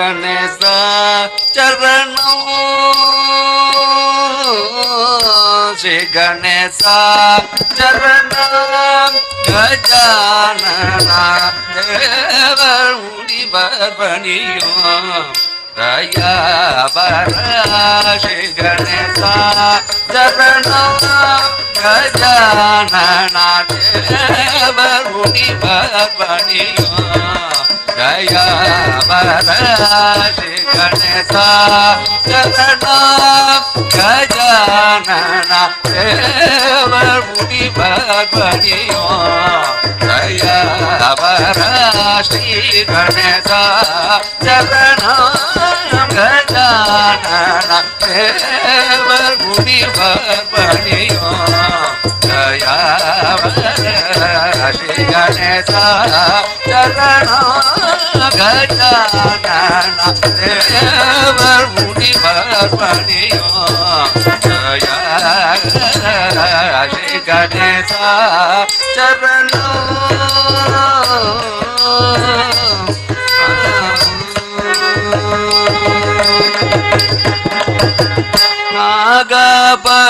गणेश चरण श्री गणेश चरण गजानी देवरुणि बर्वणियो दया बर श्री गणेश चरण गजानी देवरुणि बर्वणियो जया वरदे गणता चरणा गजानना देवी भगवनियो जया वर श्री गणता चरणा गजानना देवी भगवनियो गणेता चरणा गजानना देवर मुनि बर्मणियो जय श्री गणेता चरणा नागबा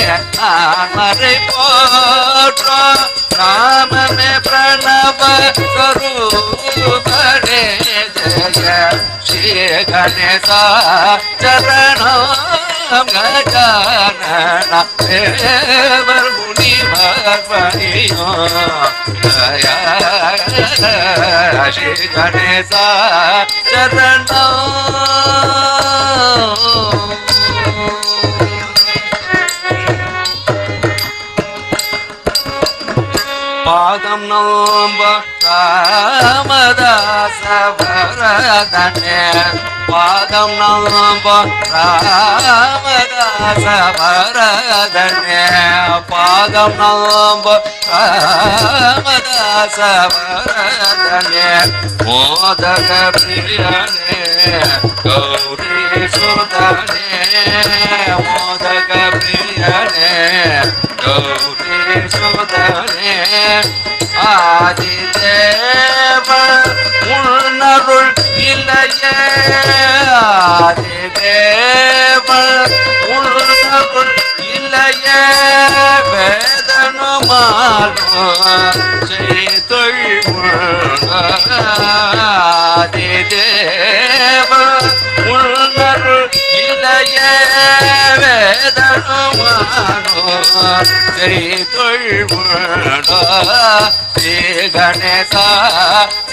ஆகாபரணரை போற்றோ ராமமே பிரணவ கருபடே ஜய ஸ்ரீ கணேசா சரணோ గజాన ముని శ్రీ గణేశ చరణ పాదం నోంబ రామదాసవ பாதம் நோம்ப ராமதாச பாதம் நோம்ப ராமதாச வரதனே பாதம் நோம்ப ராமதாச வரதனே மோதக பிரியனே கௌரி சுதனே மோதக பிரியனே கௌரி சுதனே இல்லையே ஆதிதேவ உன்னருள் இல்லையே வேதனமானோ செய்தொழில் ஆதிதேவ உன்னருள் ஸ்ரீ கணேச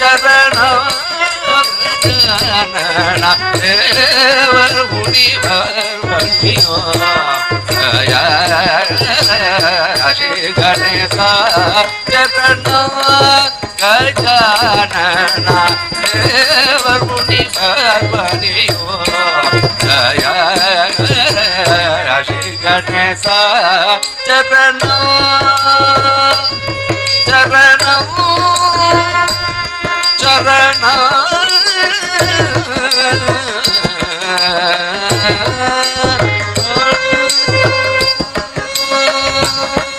சரண தேவர் முனிவர் ஸ்ரீ கணேச சரண கஜானன தேவர் முனிவர் பணியோ ஜய ஸ்ரீ கணேச சரண சரணம் Thank you.